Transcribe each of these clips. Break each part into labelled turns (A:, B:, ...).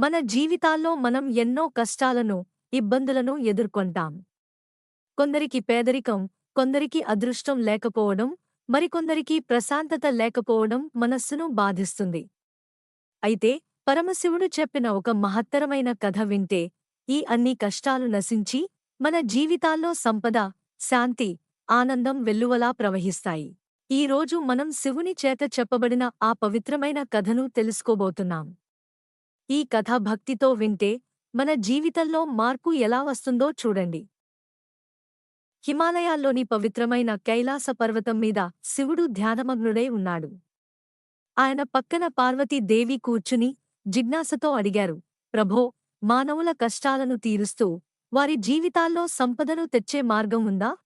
A: మన జీవితాల్లో మనం ఎన్నో కష్టాలను ఇబ్బందులను ఎదుర్కొంటాం. కొందరికి పేదరికం కొందరికి అదృష్టం లేకపోవడం మరికొందరికి ప్రశాంతత లేకపోవడం మనస్సును బాధిస్తుంది. అయితే పరమశివుడు చెప్పిన ఒక మహత్తరమైన కథ వింటే ఈ అన్ని కష్టాలు నశించి మన జీవితాల్లో సంపద శాంతి ఆనందం వెల్లువలా ప్రవహిస్తాయి. ఈ రోజు మనం శివుని చేత చెప్పబడిన ఆ పవిత్రమైన కథను తెలుసుకోబోతున్నాం. ఈ కథ భక్తితో వింటే మన జీవితంలో మార్పు ఎలా వస్తుందో చూడండి. హిమాలయాల్లోని పవిత్రమైన కైలాస పర్వతం మీద శివుడు ధ్యానమగ్నుడై ఉన్నాడు. ఆయన పక్కన పార్వతీదేవి కూర్చుని జిజ్ఞాసతో అడిగారు ప్రభో మానవుల కష్టాలను తీరుస్తూ వారి జీవితాల్లో సంపదను తెచ్చే మార్గం ఉందా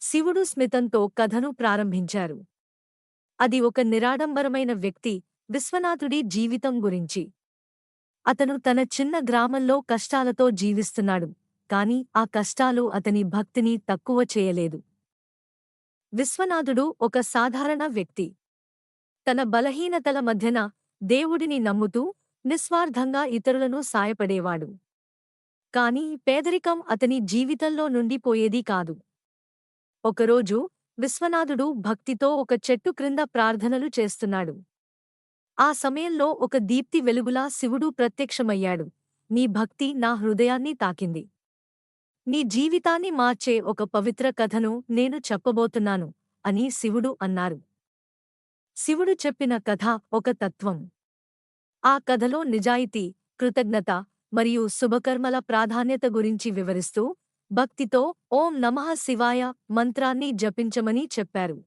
A: శివుడు స్మితంతో కథను ప్రారంభించారు. అది ఒక నిరాడంబరమైన వ్యక్తి విశ్వనాథుడి జీవితం గురించి. అతను తన చిన్న గ్రామంలో కష్టాలతో జీవిస్తున్నాడు కాని ఆ కష్టాలు అతని భక్తిని తక్కువ చేయలేదు. విశ్వనాథుడు ఒక సాధారణ వ్యక్తి. తన బలహీనతల మధ్యన దేవుడిని నమ్ముతూ నిస్వార్థంగా ఇతరులను సాయపడేవాడు. కాని పేదరికం అతని జీవితంలో నుండి పోయేది కాదు. ఒకరోజు విశ్వనాథుడు భక్తితో ఒక చెట్టు క్రింద ప్రార్థనలు చేస్తున్నాడు. ఆ సమయంలో ఒక దీప్తి వెలుగులా శివుడు ప్రత్యక్షమయ్యాడు. నీ భక్తి నా హృదయాన్ని తాకింది. నీ జీవితాన్ని మార్చే ఒక పవిత్ర కథను నేను చెప్పబోతున్నాను అని శివుడు అన్నారు. శివుడు చెప్పిన కథ ఒక తత్వం. ఆ కథలో నిజాయితీ కృతజ్ఞత మరియు శుభకర్మల ప్రాధాన్యత గురించి వివరిస్తూ భక్తితో ఓం నమః శివాయ మంత్రాన్ని జపించమని చెప్పారు.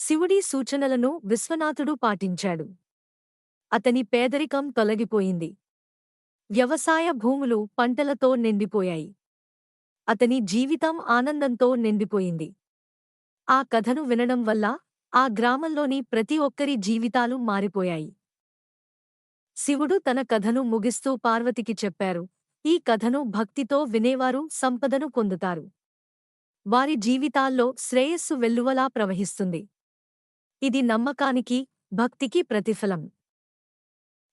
A: శివుడి సూచనలను విశ్వనాథుడు పాటించాడు. అతని పేదరికం తొలగిపోయింది. వ్యవసాయ భూములు పంటలతో నిండిపోయాయి. అతని జీవితం ఆనందంతో నిండిపోయింది. ఆ కథను వినడం వల్ల ఆ గ్రామంలోని ప్రతి ఒక్కరి జీవితాలు మారిపోయాయి. శివుడు తన కథను ముగిస్తూ పార్వతికి చెప్పారు. ఈ కథను భక్తితో వినేవారు సంపదను పొందుతారు. వారి జీవితాల్లో శ్రేయస్సు వెల్లువలా ప్రవహిస్తుంది. ఇది నమ్మకానికి భక్తికి ప్రతిఫలం.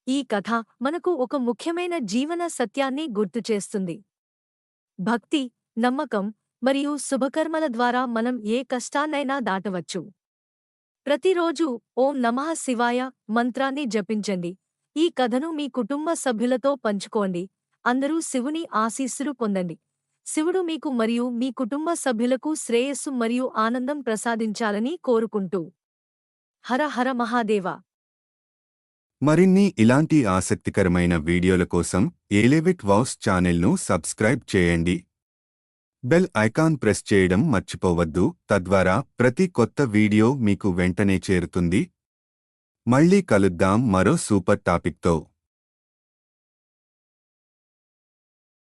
A: ఈ కథ మనకు ఒక ముఖ్యమైన జీవన సత్యాన్ని గుర్తుచేస్తుంది భక్తి నమ్మకం మరియు శుభకర్మల ద్వారా మనం ఏ కష్టాన్నైనా దాటవచ్చు. ప్రతిరోజూ ఓం నమః శివాయ మంత్రాన్ని జపించండి. ఈ కథను మీ కుటుంబ సభ్యులతో పంచుకోండి. అందరూ శివుని ఆశీస్సులు పొందండి. శివుడు మీకు మరియు మీ కుటుంబ సభ్యులకు శ్రేయస్సు మరియు ఆనందం ప్రసాదించాలని కోరుకుంటూ. హర హర మహాదేవ.
B: మరిన్ని ఇలాంటి ఆసక్తికరమైన వీడియోల కోసం ఏలేవిట్ వౌస్ ఛానల్ను సబ్స్క్రైబ్ చేయండి. బెల్ ఐకాన్ ప్రెస్ చేయడం మర్చిపోవద్దు. తద్వారా ప్రతి కొత్త వీడియో మీకు వెంటనే చేరుతుంది. మళ్ళీ కలుద్దాం మరో సూపర్ టాపిక్తో.